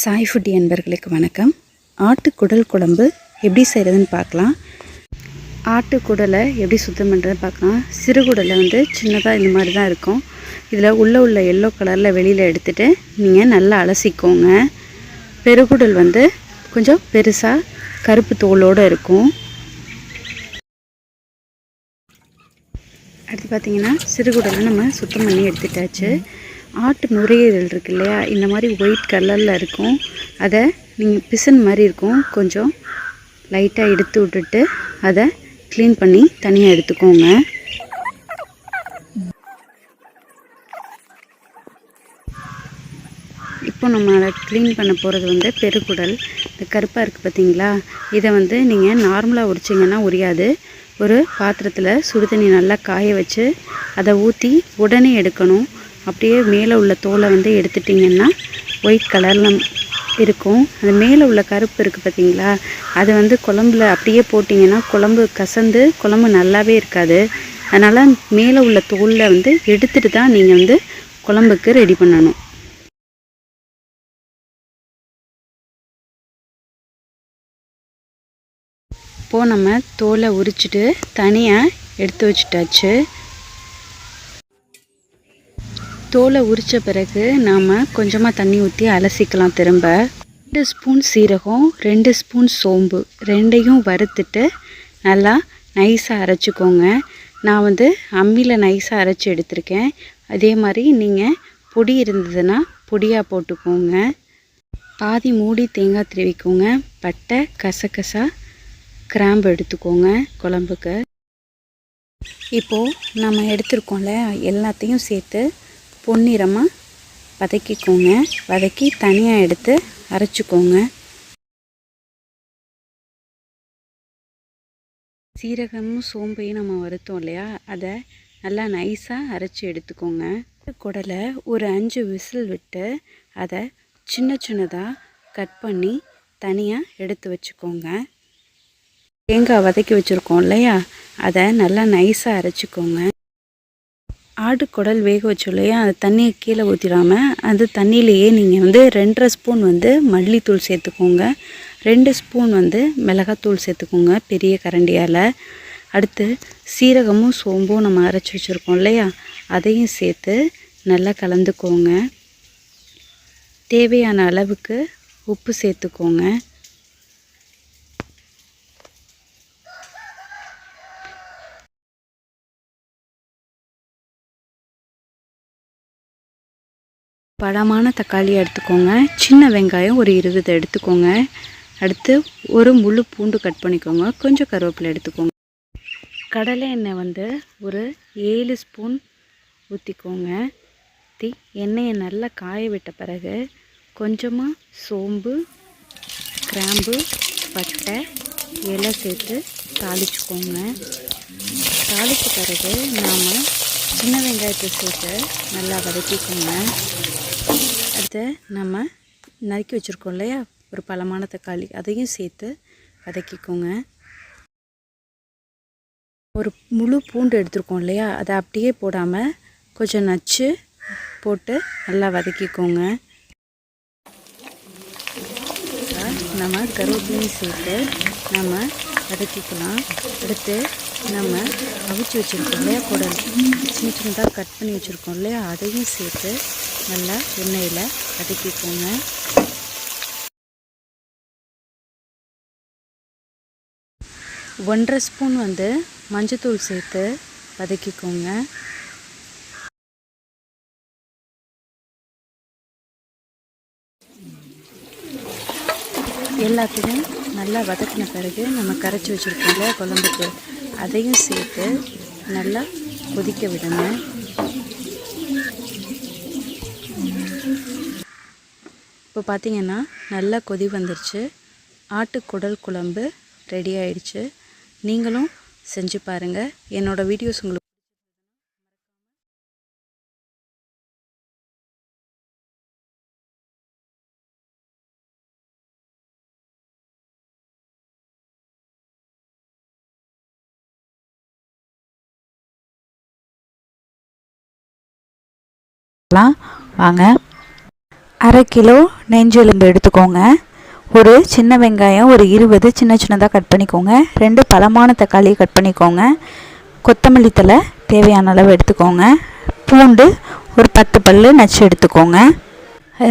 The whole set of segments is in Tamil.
சாய் ஃபுட்டி என்பர்களுக்கு வணக்கம். ஆட்டுக்குடல் குழம்பு எப்படி செய்கிறதுன்னு பார்க்கலாம். ஆட்டுக்குடலை எப்படி சுத்தம் பண்ணுறதுன்னு பார்க்கலாம். சிறுகுடலை வந்து சின்னதாக இந்த மாதிரி தான் இருக்கும். இதில் உள்ளே உள்ள எல்லோ கலரில் வெளியில் எடுத்துகிட்டு நீங்கள் நல்லா அலசிக்கோங்க. பெருகுடல் வந்து கொஞ்சம் பெருசாக கருப்பு தோலோடு இருக்கும். அடுத்து பார்த்தீங்கன்னா சிறுகுடலை நம்ம சுத்தம் பண்ணி எடுத்துட்டாச்சு. ஆட்டு நுரையீரல் இருக்கு இல்லையா? இந்த மாதிரி ஒயிட் கலரில் இருக்கும். அதை நீங்கள் பிசன் மாதிரி இருக்கும். கொஞ்சம் லைட்டாக எடுத்து விட்டுட்டு அதை க்ளீன் பண்ணி தனியாக எடுத்துக்கோங்க. இப்போ நம்ம அதை க்ளீன் பண்ண போகிறது வந்து பெருக்குடல் இந்த கருப்பாக இருக்குது பார்த்தீங்களா இதை வந்து நீங்கள் நார்மலாக உரிச்சிங்கன்னா உரியாது. ஒரு பாத்திரத்தில் சுடுதண்ணி நல்லா காய வச்சு அதை ஊற்றி உடனே எடுக்கணும். அப்படியே மேலே உள்ள தோலை வந்து எடுத்துட்டிங்கன்னா ஒயிட் கலரில் இருக்கும். அந்த மேலே உள்ள கருப்பு இருக்குது பார்த்தீங்களா? அது வந்து குழம்புல அப்படியே போட்டிங்கன்னா குழம்பு கசந்து குழம்பு நல்லாவே இருக்காது. அதனால் மேலே உள்ள தோலில் வந்து எடுத்துட்டு தான் நீங்கள் வந்து குழம்புக்கு ரெடி பண்ணணும். இப்போது நம்ம தோலை உரிச்சிட்டு தனியாக எடுத்து வச்சுட்டாச்சு. தோலை உரித்த பிறகு நாம் கொஞ்சமாக தண்ணி ஊற்றி அலசிக்கலாம் திரும்ப. ரெண்டு ஸ்பூன் சீரகம் ரெண்டு ஸ்பூன் சோம்பு ரெண்டையும் வறுத்துட்டு நல்லா நைஸாக அரைச்சிக்கோங்க. நான் வந்து அம்மியில் நைஸாக அரைச்சி எடுத்திருக்கேன். அதே மாதிரி நீங்கள் பொடி இருந்ததுன்னா பொடியாக போட்டுக்கோங்க. பாதி மூடி தேங்காய் திருவிக்கோங்க. பட்டை கசகசா கிராம்பு எடுத்துக்கோங்க குழம்புக்கு. இப்போது நம்ம எடுத்துருக்கோம்ல எல்லாத்தையும் சேர்த்து பொன்னிறமாக வதக்கிக்கோங்க. வதக்கி தனியாக எடுத்து அரைச்சிக்கோங்க. சீரகமும் சோம்பையும் நம்ம வறுத்தோம் இல்லையா? அதை நல்லா நைஸாக அரைச்சி எடுத்துக்கோங்க. குடலை ஒரு அஞ்சு விசில் விட்டு அதை சின்ன சின்னதாக கட் பண்ணி தனியாக எடுத்து வச்சுக்கோங்க. தேங்காய் வதக்கி வச்சுருக்கோம் இல்லையா? அதை நல்லா நைஸாக அரைச்சிக்கோங்க. ஆடு குடல் வேக வச்சோம் இல்லையா அந்த தண்ணியை கீழே ஊற்றிடாமல் அந்த தண்ணியிலையே நீங்கள் வந்து ரெண்டரை ஸ்பூன் வந்து மல்லித்தூள் சேர்த்துக்கோங்க. ரெண்டு ஸ்பூன் வந்து மிளகாத்தூள் சேர்த்துக்கோங்க பெரிய கரண்டியால். அடுத்து சீரகமும் சோம்பும் நம்ம அரைச்சி வச்சுருக்கோம் இல்லையா? அதையும் சேர்த்து நல்லா கலந்துக்கோங்க. தேவையான அளவுக்கு உப்பு சேர்த்துக்கோங்க. பழமான தக்காளி எடுத்துக்கோங்க. சின்ன வெங்காயம் ஒரு இருபது எடுத்துக்கோங்க. அடுத்து ஒரு முழு பூண்டு கட் பண்ணிக்கோங்க. கொஞ்சம் கருவேப்பிலை எடுத்துக்கோங்க. கடலை எண்ணெய் வந்து ஒரு ஏழு ஸ்பூன் ஊற்றிக்கோங்க ஊற்றி எண்ணெயை நல்லா காய விட்ட பிறகு கொஞ்சமாக சோம்பு கிராம்பு பட்டை இலை சேர்த்து தாளிச்சுக்கோங்க. தாளித்த பிறகு நாம் சின்ன வெங்காயத்தை சேர்த்து நல்லா வதக்கிக்கோங்க. இதை நம்ம நறுக்கி வச்சுருக்கோம் இல்லையா? ஒரு பழமான தக்காளி. அதையும் சேர்த்து வதக்கிக்கோங்க. ஒரு முழு பூண்டு எடுத்துருக்கோம் இல்லையா? அதை அப்படியே போடாமல் கொஞ்சம் நச்சு போட்டு நல்லா வதக்கிக்கோங்க. நம்ம கருவேப்பிலையும் சேர்த்து நம்ம வதக்கிக்கலாம். அடுத்து நம்ம அவிச்சு வச்சுருக்கோம் இல்லையா? குடல். சின்ன சின்னதாக கட் பண்ணி வச்சுருக்கோம் இல்லையா? அதையும் சேர்த்து நல்லா எண்ணெயில் வதக்கிக்கோங்க ஒன்றரை ஸ்பூன் வந்து மஞ்சத்தூள் சேர்த்து வதக்கிக்கோங்க. எல்லாத்தையும் நல்லா வதக்கின பிறகு நம்ம கரைச்சி வச்சுருக்கோம்ல குழம்புக்கு அதையும் சேர்த்து நல்லா கொதிக்க விடுங்க இப்போ பார்த்தீங்கன்னா நல்லா கொதி வந்துருச்சு. ஆட்டுக்குடல் குழம்பு ரெடி ஆயிடுச்சு. நீங்களும் செஞ்சு பாருங்கள் என்னோடய வீடியோஸ் உங்களுக்கு வாங்க. அரை கிலோ நெஞ்செலும்பு எடுத்துக்கோங்க. ஒரு சின்ன வெங்காயம் ஒரு இருபது சின்ன சின்னதாக கட் பண்ணிக்கோங்க. ரெண்டு பழமான தக்காளி கட் பண்ணிக்கோங்க. கொத்தமல்லி தழை தேவையான அளவு எடுத்துக்கோங்க. பூண்டு ஒரு பத்து பல் நச்சு எடுத்துக்கோங்க.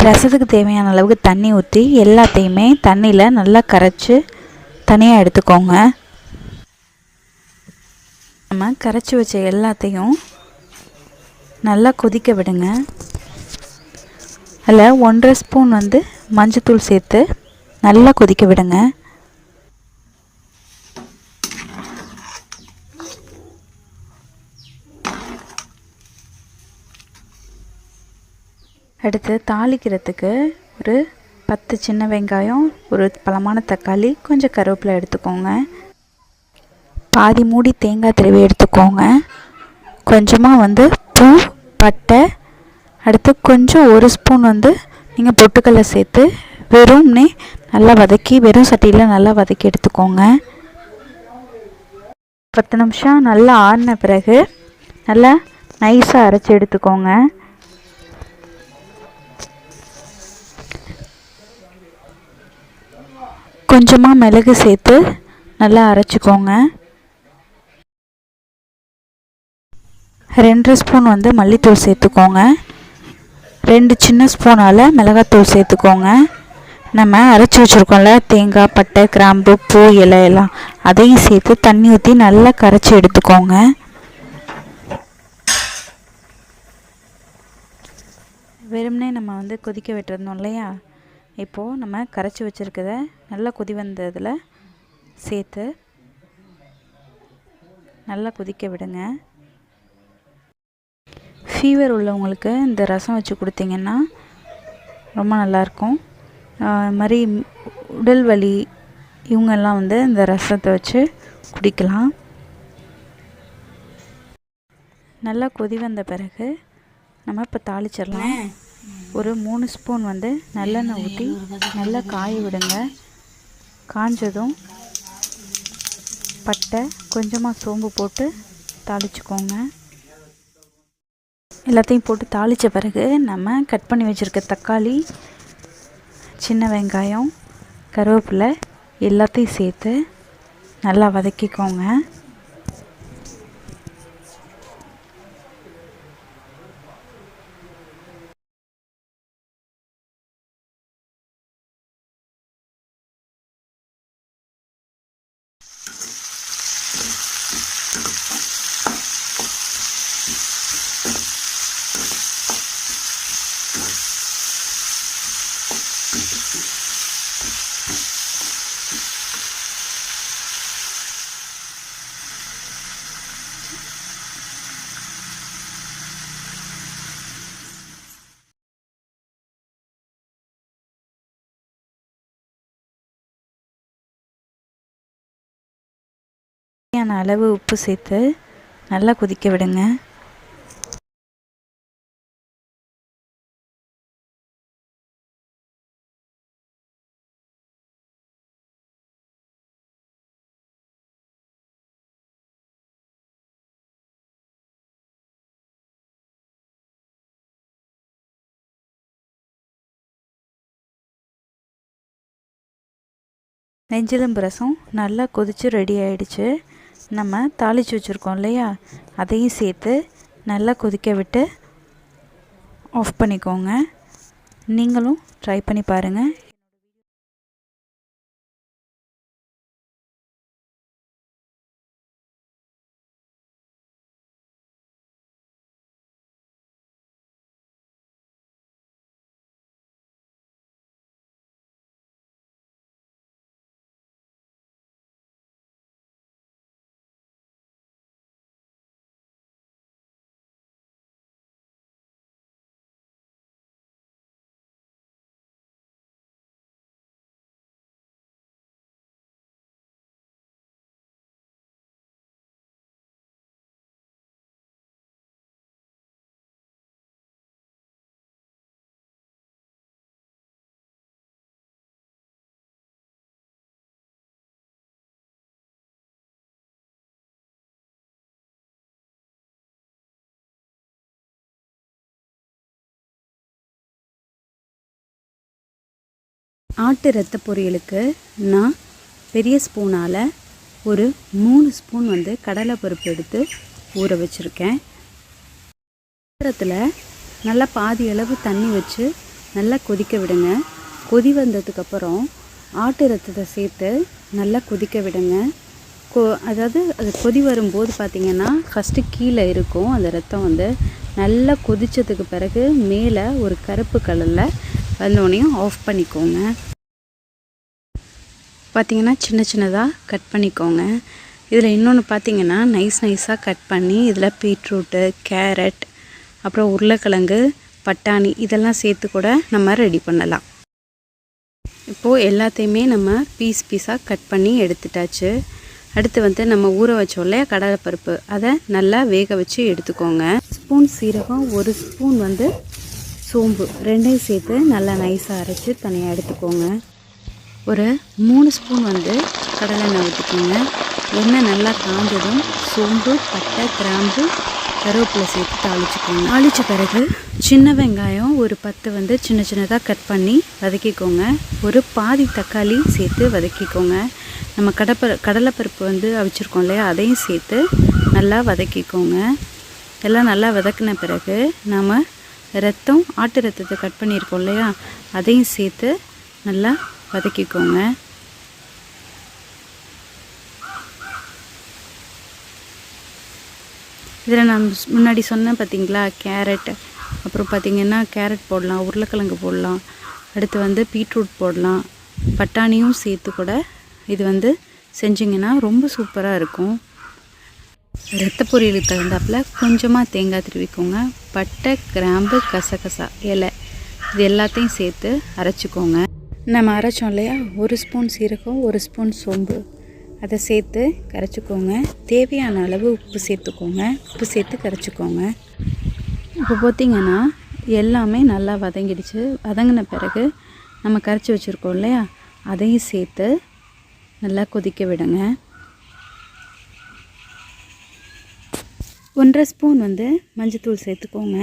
ரசத்துக்கு தேவையான அளவுக்கு தண்ணி ஊற்றி எல்லாத்தையுமே தண்ணியில் நல்லா கரைச்சி தனியாக எடுத்துக்கோங்க. நம்ம கரைச்சி வச்ச எல்லாத்தையும் நல்லா கொதிக்க விடுங்க. அதில் ஒன்றரை ஸ்பூன் வந்து மஞ்சத்தூள் சேர்த்து நல்லா கொதிக்க விடுங்க. அடுத்து தாளிக்கிறதுக்கு ஒரு பத்து சின்ன வெங்காயம் ஒரு பழமான தக்காளி கொஞ்சம் கருவேப்பிலை எடுத்துக்கோங்க. பாதி மூடி தேங்காய் திருவி எடுத்துக்கோங்க. கொஞ்சமாக வந்து பூ பட்டை அடுத்து கொஞ்சம் ஒரு ஸ்பூன் வந்து நீங்கள் பொட்டுக்கடலை சேர்த்து வெறும்னே நல்லா வதக்கி வெறும் சட்டியில் நல்லா வதக்கி எடுத்துக்கோங்க. பத்து நிமிஷம் நல்லா ஆறின பிறகு நல்லா நைஸாக அரைச்சி எடுத்துக்கோங்க. கொஞ்சமாக மிளகு சேர்த்து நல்லா அரைச்சிக்கோங்க. ரெண்டு ஸ்பூன் வந்து மல்லித்தூள் சேர்த்துக்கோங்க. ரெண்டு சின்ன ஸ்பூனால் மிளகாத்தூள் சேர்த்துக்கோங்க. நம்ம அரைச்சி வச்சுருக்கோம்ல தேங்காய் பட்டை கிராம்பு பூ இலை எல்லாம். அதையும் சேர்த்து தண்ணி ஊற்றி நல்லா கரைச்சி எடுத்துக்கோங்க. வெறுமனே நம்ம வந்து கொதிக்க விட்டுருந்தோம் இல்லையா? இப்போது நம்ம கரைச்சி வச்சுருக்கத நல்லா கொதி வந்ததில் சேர்த்து நல்லா கொதிக்க விடுங்க. ஃபீவர் உள்ளவங்களுக்கு இந்த ரசம் வச்சு கொடுத்தீங்கன்னா ரொம்ப நல்லாயிருக்கும். அது மாதிரி உடல் வலி இவங்கெல்லாம் வந்து இந்த ரசத்தை வச்சு குடிக்கலாம். நல்லா கொதி வந்த பிறகு நம்ம இப்போ தாளிச்சிடலாம். ஒரு மூணு ஸ்பூன் வந்து நல்லெண்ணெய் ஊற்றி நல்லா காய விடுங்க. காஞ்சதும் பட்டை கொஞ்சமாக சோம்பு போட்டு தாளிச்சுக்கோங்க. எல்லாத்தையும் போட்டு தாளித்த பிறகு நம்ம கட் பண்ணி வச்சுருக்க தக்காளி சின்ன வெங்காயம் கருவேப்பிலை எல்லாத்தையும் சேர்த்து நல்லா வதக்கிக்கோங்க. தேவையான அளவு உப்பு சேர்த்து நல்லா கொதிக்க விடுங்க. நெஞ்சிலும் ரசம் நல்லா கொதித்து ரெடி ஆயிடுச்சு. நம்ம தாளித்து வச்சுருக்கோம் இல்லையா? அதையும் சேர்த்து நல்லா கொதிக்க விட்டு ஆஃப் பண்ணிக்கோங்க. நீங்களும் ட்ரை பண்ணி பாருங்கள் ஆட்டு ரத்த பொரியலுக்கு நான் பெரிய ஸ்பூனால் ஒரு மூணு ஸ்பூன் வந்து கடலை பருப்பு எடுத்து ஊற வச்சுருக்கேன். பாத்திரத்தில் நல்லா பாதி அளவு தண்ணி வச்சு நல்லா கொதிக்க விடுங்க. கொதி வந்ததுக்கப்புறம் ஆட்டு ரத்தத்தை சேர்த்து நல்லா கொதிக்க விடுங்க. கொ அதாவது அது கொதி வரும்போது பார்த்திங்கன்னா ஃபஸ்ட்டு கீழே இருக்கும். அந்த ரத்தம் வந்து நல்லா கொதித்ததுக்கு பிறகு மேலே ஒரு கருப்பு கலரில் வந்தோடனையும் ஆஃப் பண்ணிக்கோங்க. பார்த்தீங்கன்னா சின்ன சின்னதாக கட் பண்ணிக்கோங்க. இதில் இன்னொன்று பார்த்தீங்கன்னா நைஸ் நைஸாக கட் பண்ணி இதில் பீட்ரூட்டு கேரட் அப்புறம் உருளைக்கிழங்கு பட்டாணி இதெல்லாம் சேர்த்து கூட நம்ம ரெடி பண்ணலாம். இப்போது எல்லாத்தையுமே நம்ம பீஸ் பீஸாக கட் பண்ணி எடுத்துட்டாச்சு. அடுத்து வந்து நம்ம ஊற வச்சோம் இல்லையா கடலைப்பருப்பு அதை நல்லா வேக வச்சு எடுத்துக்கோங்க. ஸ்பூன் சீரகம் ஒரு ஸ்பூன் வந்து சோம்பு ரெண்டையும் சேர்த்து நல்லா நைஸாக அரைச்சி தனியாக எடுத்துக்கோங்க. ஒரு மூணு ஸ்பூன் வந்து கடலெண்ணெய் ஊற்றிக்கோங்க எண்ணெய் நல்லா காஞ்சதும் சோம்பு பட்டை கிராம்பு கருவேப்பிலை சேர்த்து தாளிச்சுக்கோங்க. தாளித்த பிறகு சின்ன வெங்காயம் ஒரு பத்து வந்து சின்ன சின்னதாக கட் பண்ணி வதக்கிக்கோங்க. ஒரு பாதி தக்காளி சேர்த்து வதக்கிக்கோங்க. நம்ம கடப்பரு கடலைப்பருப்பு வந்து அவிச்சிருக்கோம் இல்லையா அதையும் சேர்த்து நல்லா வதக்கிக்கோங்க. எல்லாம் நல்லா வதக்கின பிறகு நாம் ரத்தம் ஆட்டு ரத்தத்தை கட் பண்ணியிருக்கோம் இல்லையா? அதையும் சேர்த்து நல்லா வதக்கிக்கோங்க. இதில் நான் முன்னாடி சொன்னேன் பார்த்தீங்களா கேரட். அப்புறம் பார்த்தீங்கன்னா கேரட் போடலாம் உருளைக்கிழங்கு போடலாம். அடுத்து வந்து பீட்ரூட் போடலாம். பட்டாணியும் சேர்த்து கூட இது வந்து செஞ்சிங்கன்னா ரொம்ப சூப்பராக இருக்கும். ரத்த பொரியலுக்கு தகுந்தாப்புல கொஞ்சமாக தேங்காய் திருவிக்கோங்க. பட்டை கிராம்பு கசகசா இலை இது எல்லாத்தையும் சேர்த்து அரைச்சிக்கோங்க. நம்ம அரைச்சோம் இல்லையா? ஒரு ஸ்பூன் சீரகம் ஒரு ஸ்பூன் சோம்பு. அதை சேர்த்து கரைச்சிக்கோங்க. தேவையான அளவு உப்பு சேர்த்துக்கோங்க. உப்பு சேர்த்து கரைச்சிக்கோங்க. இப்போ பார்த்திங்கன்னா எல்லாமே நல்லா வதங்கிடுச்சு. வதங்கின பிறகு நம்ம கரைச்சி வச்சுருக்கோம் இல்லையா? அதையும் சேர்த்து நல்லா கொதிக்க விடுங்க. ஒன்றரை ஸ்பூன் வந்து மஞ்சத்தூள் சேர்த்துக்கோங்க.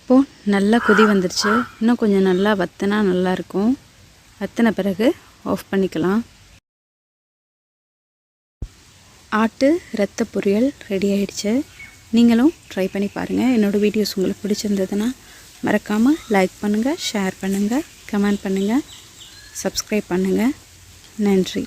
இப்போது நல்லா கொதி வந்துருச்சு. இன்னும் கொஞ்சம் நல்லா வத்தினா நல்லாயிருக்கும். வத்தின பிறகு ஆஃப் பண்ணிக்கலாம். ஆட்டு ரத்த பொரியல் ரெடி ஆயிடுச்சு. நீங்களும் ட்ரை பண்ணி பாருங்கள் என்னோடய வீடியோஸ் உங்களுக்கு பிடிச்சிருந்ததுன்னா மறக்காமல் லைக் பண்ணுங்கள் ஷேர் பண்ணுங்கள் கமெண்ட் பண்ணுங்கள் சப்ஸ்கிரைப் பண்ணுங்கள் நன்றி.